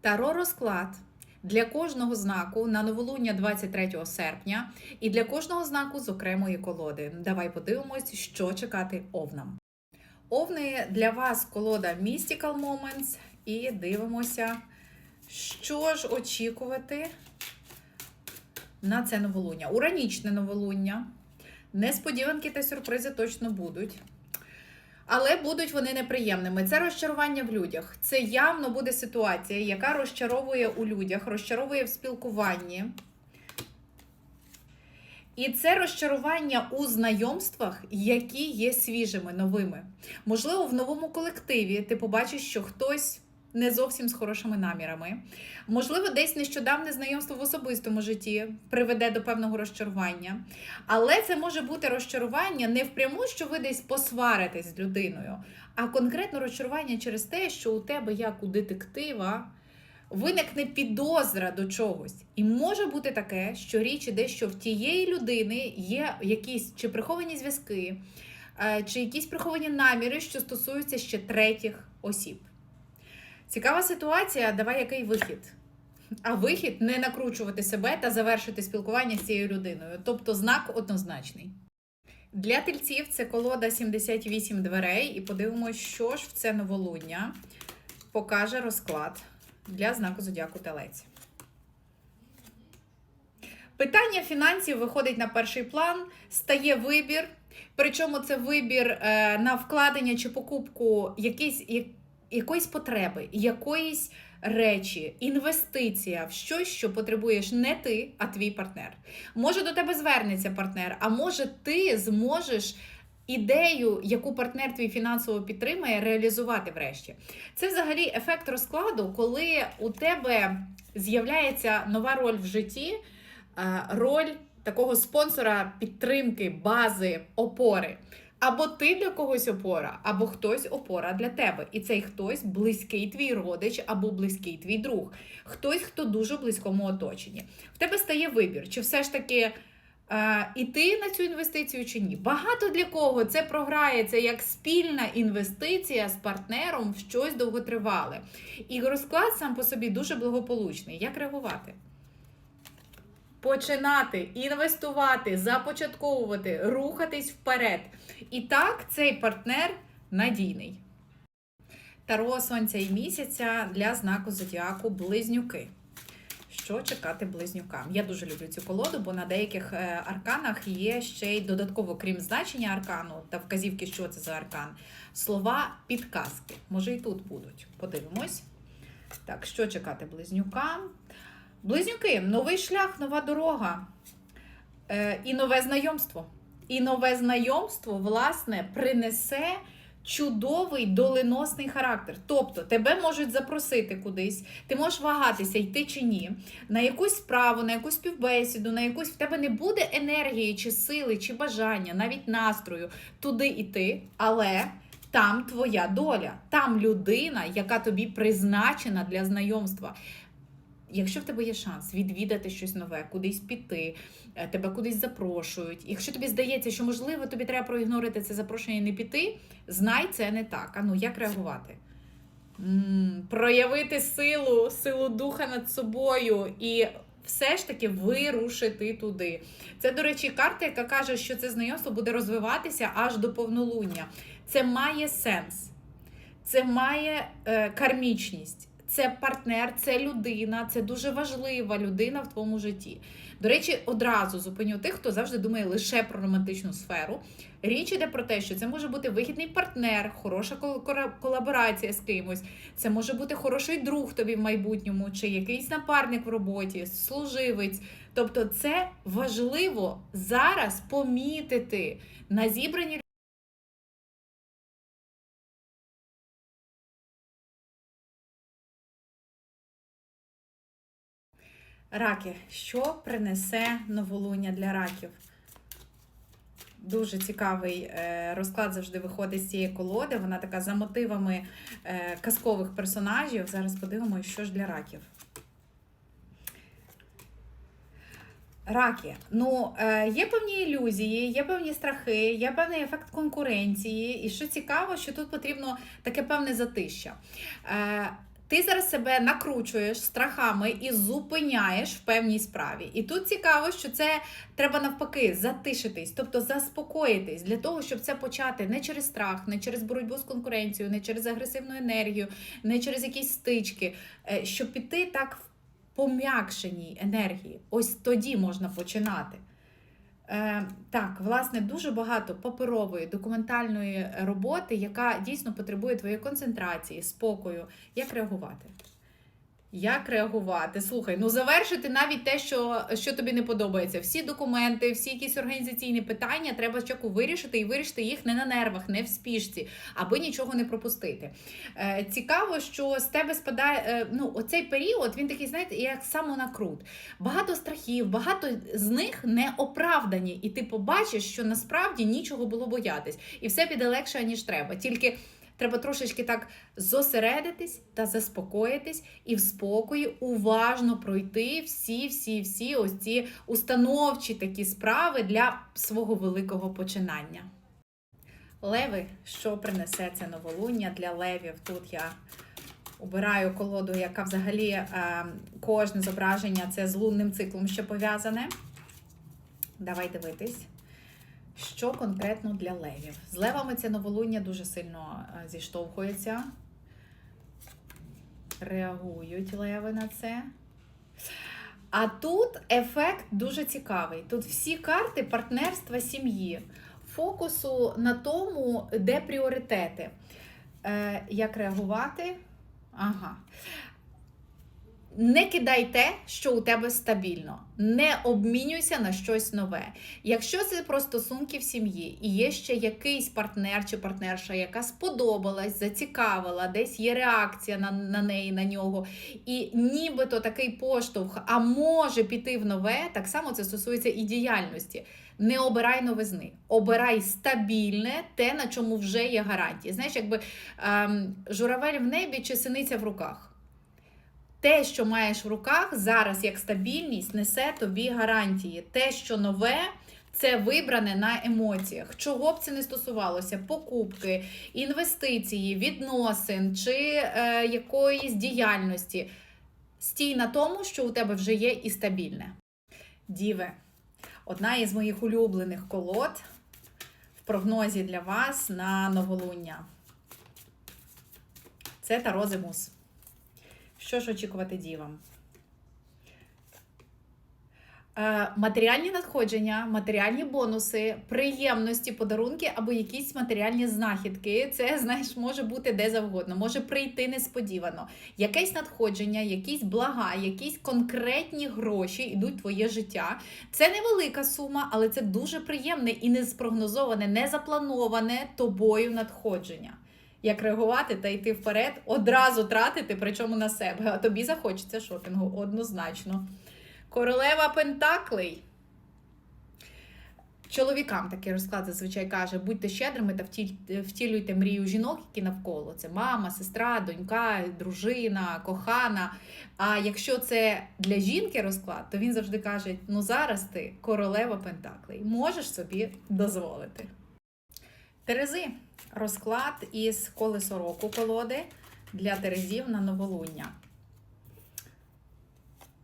Таро розклад для кожного знаку на новолуння 23 серпня і для кожного знаку з окремої колоди. Давай подивимось, що чекати овнам. Овни для вас колода Mystical Moments і дивимося, що ж очікувати на це новолуння. Уранічне новолуння. Несподіванки та сюрпризи точно будуть. Але будуть вони неприємними. Це розчарування в людях. Це явно буде ситуація, яка розчаровує у людях, розчаровує в спілкуванні. І це розчарування у знайомствах, які є свіжими, новими. Можливо, в новому колективі ти побачиш, що хтось не зовсім з хорошими намірами. Можливо, десь нещодавне знайомство в особистому житті приведе до певного розчарування. Але це може бути розчарування не впряму, що ви десь посваритесь з людиною, а конкретно розчарування через те, що у тебе, як у детектива, виникне підозра до чогось. І може бути таке, що річ іде, що в тієї людини є якісь чи приховані зв'язки, е, чи якісь приховані наміри, що стосуються ще третіх осіб. Цікава ситуація, давай який вихід. А вихід не накручувати себе та завершити спілкування з цією людиною. Тобто знак однозначний. Для тельців це колода 78 дверей, і подивимося, що ж в це новолуння покаже розклад для знаку зодіаку Телець. Питання фінансів виходить на перший план, стає вибір. Причому це вибір е, на вкладення чи покупку якийсь, як- якоїсь потреби, якоїсь речі, інвестиція в щось, що потребуєш не ти, а твій партнер. Може до тебе звернеться партнер, а може ти зможеш ідею, яку партнер твій фінансово підтримає, реалізувати врешті. Це взагалі ефект розкладу, коли у тебе з'являється нова роль в житті, е, роль такого спонсора підтримки, бази, опори. Або ти для когось опора, або хтось опора для тебе. І цей хтось близький твій родич або близький твій друг. Хтось, хто дуже близькому оточенні. В тебе стає вибір, чи все ж таки е, іти на цю інвестицію чи ні. Багато для кого це програється як спільна інвестиція з партнером в щось довготривале. І розклад сам по собі дуже благополучний. Як реагувати? Починати інвестувати, започатковувати, рухатись вперед. І так, цей партнер надійний. Таро сонця і місяця для знаку зодіаку близнюки. Що чекати близнюкам? Я дуже люблю цю колоду, бо на деяких е, арканах є ще й додатково, крім значення аркану та вказівки, що це за аркан, слова підказки. Може, і тут будуть. Подивимось. Так, що чекати близнюкам? Близнюки, новий шлях, нова дорога е, і нове знайомство. І нове знайомство, власне, принесе чудовий доленосний характер. Тобто тебе можуть запросити кудись, ти можеш вагатися, йти чи ні, на якусь справу, на якусь співбесіду, на якусь в тебе не буде енергії, чи сили, чи бажання, навіть настрою туди йти, але. Там твоя доля, там людина, яка тобі призначена для знайомства. Якщо в тебе є шанс відвідати щось нове, кудись піти, е, тебе кудись запрошують. Якщо тобі здається, що можливо тобі треба проігнорити це запрошення і не піти, знай це не так. А ну як реагувати? м проявити силу, силу духа над собою і все ж таки вирушити туди. Це, до речі, карта, яка каже, що це знайомство буде розвиватися аж до повнолуння. Це має сенс, це має е, кармічність. Це партнер, це людина, це дуже важлива людина в твоєму житті. До речі, одразу зупиню тих, хто завжди думає лише про романтичну сферу. Річ іде про те, що це може бути вигідний партнер, хороша колаборація з кимось. Це може бути хороший друг тобі в майбутньому, чи якийсь напарник в роботі, служивець. Тобто, це важливо зараз помітити на зібранні. Раки, що принесе новолуння для раків? Дуже цікавий е, розклад завжди виходить з цієї колоди. Вона така за мотивами е, казкових персонажів. Зараз подивимося, що ж для раків. Раки. Ну, е, є певні ілюзії, є певні страхи, є певний ефект конкуренції. І що цікаво, що тут потрібно таке певне затища. Ти зараз себе накручуєш страхами і зупиняєш в певній справі. І тут цікаво, що це треба навпаки затишитись, тобто заспокоїтись для того, щоб це почати не через страх, не через боротьбу з конкуренцією, не через агресивну енергію, не через якісь стички, е, щоб піти так в пом'якшеній енергії. Ось тоді можна починати. Е, так, власне, дуже багато паперової документальної роботи, яка дійсно потребує твоєї концентрації, спокою. Як реагувати? Як реагувати? Слухай, ну завершити навіть те, що, що тобі не подобається. Всі документи, всі якісь організаційні питання треба спочатку вирішити і вирішити їх не на нервах, не в спішці, аби нічого не пропустити. Е, цікаво, що з тебе спадає е, ну, оцей період, він такий, знаєте, як самонакрут. Багато страхів, багато з них не оправдані, і ти побачиш, що насправді нічого було боятись, і все піде легше, ніж треба. Тільки треба трошечки так зосередитись та заспокоїтись і в спокої уважно пройти всі, всі, всі ось ці установчі такі справи для свого великого починання. Леви, що принесе це новолуння для левів? Тут я обираю колоду, яка взагалі е, кожне зображення це з лунним циклом ще пов'язане. Давай дивитись. Що конкретно для левів? З левами це новолуння дуже сильно е, зіштовхується. Реагують леви на це. А тут ефект дуже цікавий. Тут всі карти партнерства сім'ї, фокусу на тому, де пріоритети. Е, як реагувати? Ага. Не кидай те, що у тебе стабільно, не обмінюйся на щось нове. Якщо це про стосунки в сім'ї і є ще якийсь партнер чи партнерша, яка сподобалась, зацікавила, десь є реакція на, на неї, на нього, і нібито такий поштовх, а може піти в нове, так само це стосується і діяльності. Не обирай новизни, обирай стабільне, те, на чому вже є гарантії. Знаєш, якби ем, журавель в небі чи синиця в руках. Те, що маєш в руках зараз як стабільність, несе тобі гарантії. Те, що нове, це вибране на емоціях. Чого б це не стосувалося: покупки, інвестиції, відносин чи е, якоїсь діяльності. Стій на тому, що у тебе вже є і стабільне. Діве, одна із моїх улюблених колод в прогнозі для вас на новолуння. Це Таро Зимус. Що ж очікувати дівам? Е, Матеріальні надходження, матеріальні бонуси, приємності, подарунки або якісь матеріальні знахідки. Це, знаєш, може бути де завгодно, може прийти несподівано. Якесь надходження, якісь блага, якісь конкретні гроші йдуть в твоє життя. Це невелика сума, але це дуже приємне і неспрогнозоване, не заплановане тобою надходження як реагувати та йти вперед, одразу тратити, причому на себе. А тобі захочеться шопінгу однозначно. Королева Пентаклей. Чоловікам такий розклад зазвичай каже: будьте щедрими та втілюйте мрію жінок, які навколо. Це мама, сестра, донька, дружина, кохана. А якщо це для жінки розклад, то він завжди каже: ну зараз ти королева Пентаклей, можеш собі дозволити. Терези. Розклад із колесо року колоди для терезів на новолуння.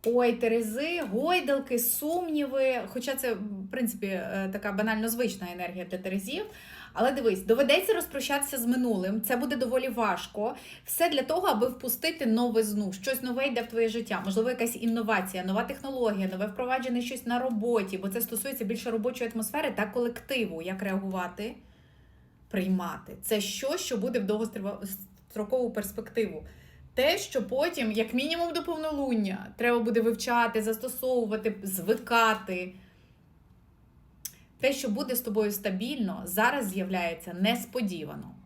Ой, терези, гойдалки, сумніви. Хоча це, в принципі, е, така банально звична енергія для терезів. Але дивись, доведеться розпрощатися з минулим. Це буде доволі важко. Все для того, аби впустити новизну, щось нове йде в твоє життя. Можливо, якась інновація, нова технологія, нове впроваджене щось на роботі, бо це стосується більше робочої атмосфери та колективу. Як реагувати? Приймати. Це що, що буде в довгострокову перспективу. Те, що потім, як мінімум, до повнолуння, треба буде вивчати, застосовувати, звикати. Те, що буде з тобою стабільно, зараз з'являється несподівано.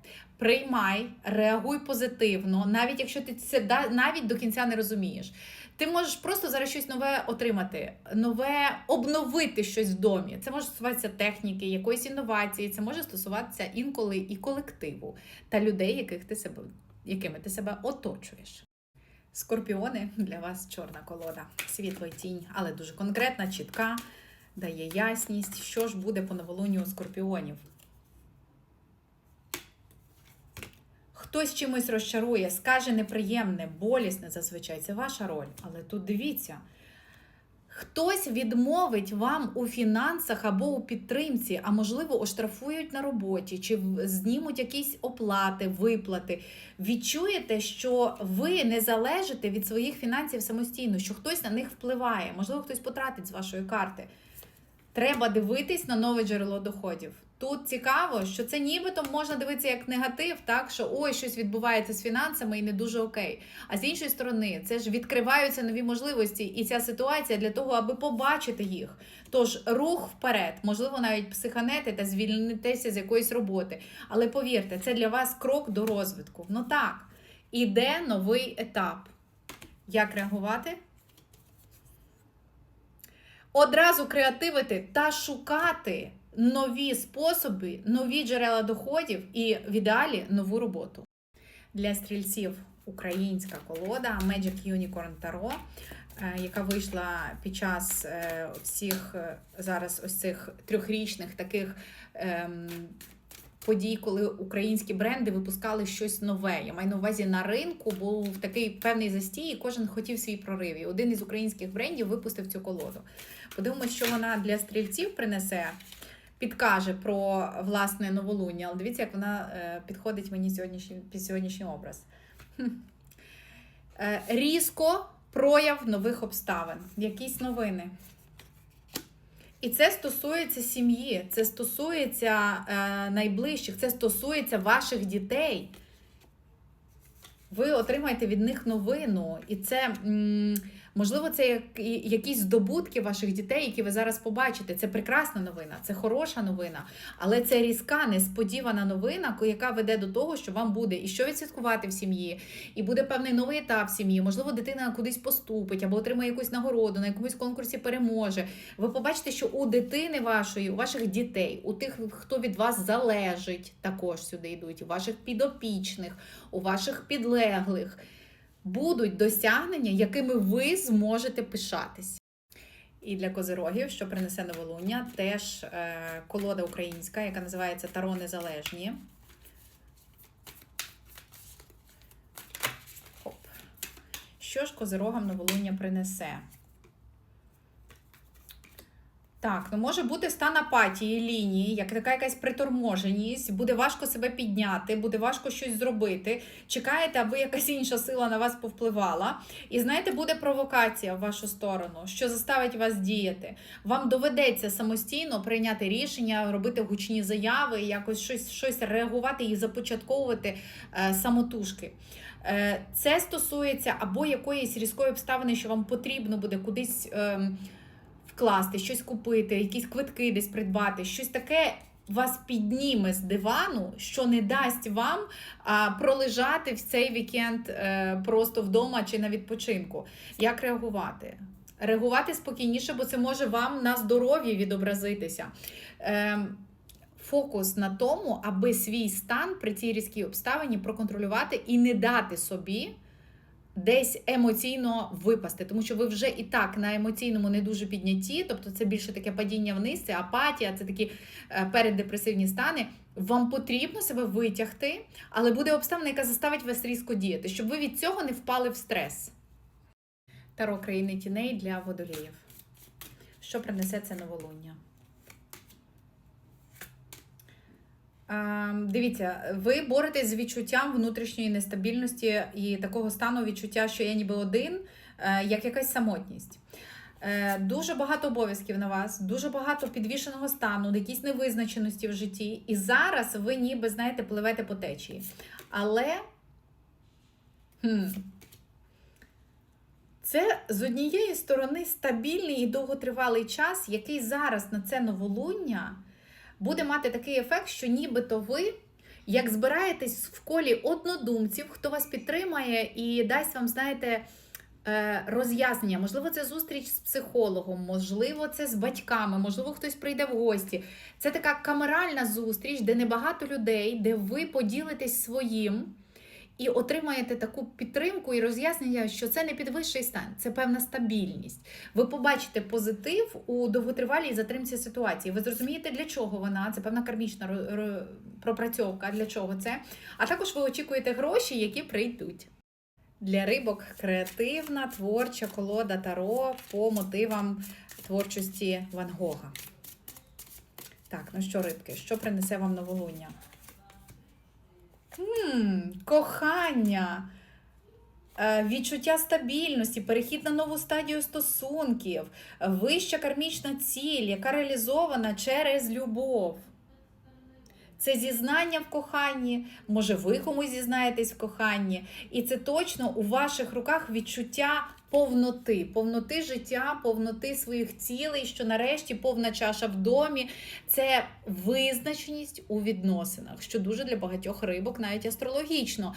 Приймай, реагуй позитивно, навіть якщо ти це навіть до кінця не розумієш. Ти можеш просто зараз щось нове отримати, нове обновити щось в домі. Це може стосуватися техніки, якоїсь інновації, це може стосуватися інколи і колективу та людей, яких ти себе, якими ти себе оточуєш. Скорпіони для вас чорна колода, світло й тінь, але дуже конкретна, чітка, дає ясність, що ж буде по новолунню у скорпіонів. Хтось чимось розчарує, скаже неприємне, болісне зазвичай. Це ваша роль. Але тут дивіться. Хтось відмовить вам у фінансах або у підтримці, а можливо, оштрафують на роботі, чи знімуть якісь оплати, виплати. Відчуєте, що ви не залежите від своїх фінансів самостійно, що хтось на них впливає, можливо, хтось потратить з вашої карти. Треба дивитись на нове джерело доходів. Тут цікаво, що це нібито можна дивитися як негатив, так що ой, щось відбувається з фінансами і не дуже окей. А з іншої сторони, це ж відкриваються нові можливості, і ця ситуація для того, аби побачити їх. Тож рух вперед, можливо, навіть психанети та звільнитися з якоїсь роботи. Але повірте, це для вас крок до розвитку. Ну так, іде новий етап. Як реагувати? Одразу креативити та шукати нові способи, нові джерела доходів і в ідеалі нову роботу. Для стрільців українська колода Magic Unicorn Tarot, е, яка вийшла під час е, всіх е, зараз ось цих трьохрічних таких. ем, Подій, коли українські бренди випускали щось нове. Я маю на увазі на ринку був такий певний застій, і кожен хотів свій прорив. І один із українських брендів випустив цю колоду. Подивимося, що вона для стрільців принесе, підкаже про власне новолуння. Але дивіться, як вона е, підходить мені сьогоднішній, під сьогоднішній образ. Е, різко прояв нових обставин, якісь новини. І це стосується сім'ї, це стосується е, найближчих, це стосується ваших дітей. Ви отримаєте від них новину, і це м, можливо це як, якісь здобутки ваших дітей, які ви зараз побачите. Це прекрасна новина, це хороша новина, але це різка, несподівана новина, яка веде до того, що вам буде і що відсвяткувати в сім'ї, і буде певний новий етап в сім'ї. Можливо, дитина кудись поступить або отримає якусь нагороду, на якомусь конкурсі переможе. Ви побачите, що у дитини вашої, у ваших дітей, у тих, хто від вас залежить, також сюди йдуть, у ваших підопічних, у ваших підлеглих, будуть досягнення, якими ви зможете пишатись. І для козирогів, що принесе новолуння, теж е, колода українська, яка називається Таро Незалежні. Що ж козирогам новолуння принесе? Так, ну може бути стан апатії лінії, як така якась приторможеність, буде важко себе підняти, буде важко щось зробити. Чекаєте, аби якась інша сила на вас повпливала. І знаєте, буде провокація в вашу сторону, що заставить вас діяти. Вам доведеться самостійно прийняти рішення, робити гучні заяви, якось щось, щось реагувати і започатковувати е, самотужки. Е, це стосується або якоїсь різкої обставини, що вам потрібно буде кудись. ем, вкласти, щось купити, якісь квитки десь придбати, щось таке вас підніме з дивану, що не дасть вам а, пролежати в цей вікенд е, просто вдома чи на відпочинку. Як реагувати? Реагувати спокійніше, бо це може вам на здоров'ї відобразитися. Ем, Фокус на тому, аби свій стан при цій різкій обставині проконтролювати і не дати собі десь емоційно випасти, тому що ви вже і так на емоційному не дуже підняті, тобто це більше таке падіння вниз, це апатія, це такі е, переддепресивні стани. Вам потрібно себе витягти, але буде обставина, яка заставить вас різко діяти, щоб ви від цього не впали в стрес. Таро країни тіней для водоліїв. Що принесе це новолуння? Ем, Дивіться, ви боретесь з відчуттям внутрішньої нестабільності і такого стану відчуття, що я ніби один, е, як якась самотність. Е, Дуже багато обов'язків на вас, дуже багато підвішеного стану, якісь невизначеності в житті. І зараз ви ніби, знаєте, пливете по течії. Але хм, це з однієї сторони стабільний і довготривалий час, який зараз на це новолуння буде мати такий ефект, що нібито ви. Як збираєтесь в колі однодумців, хто вас підтримає і дасть вам, знаєте, е, роз'яснення. Можливо, це зустріч з психологом, можливо, це з батьками, можливо, хтось прийде в гості. Це така камеральна зустріч, де небагато людей, де ви поділитесь своїм і отримаєте таку підтримку і роз'яснення, що це не підвищий стан, це певна стабільність. Ви побачите позитив у довготривалій затримці ситуації. Ви зрозумієте, для чого вона, це певна кармічна ро- ро- пропрацьовка. Для чого це? А також ви очікуєте гроші, які прийдуть. Для рибок креативна творча колода Таро по мотивам творчості Ван Гога. Так, ну що, рибки, що принесе вам новолуння? М, кохання, е, відчуття стабільності, перехід на нову стадію стосунків, вища кармічна ціль, яка реалізована через любов. Це зізнання в коханні, може, ви комусь зізнаєтесь в коханні, і це точно у ваших руках відчуття повноти, повноти життя, повноти своїх цілей, що нарешті повна чаша в домі. Це визначеність у відносинах, що дуже для багатьох рибок, навіть астрологічно,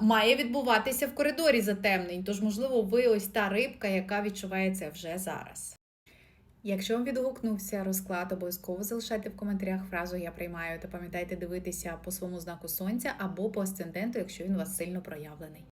має відбуватися в коридорі затемнень. Тож, можливо, ви ось та рибка, яка відчуває це вже зараз. Якщо вам відгукнувся розклад, обов'язково залишайте в коментарях фразу Я приймаю та пам'ятайте дивитися по своєму знаку сонця або по асценденту, якщо він у вас сильно проявлений.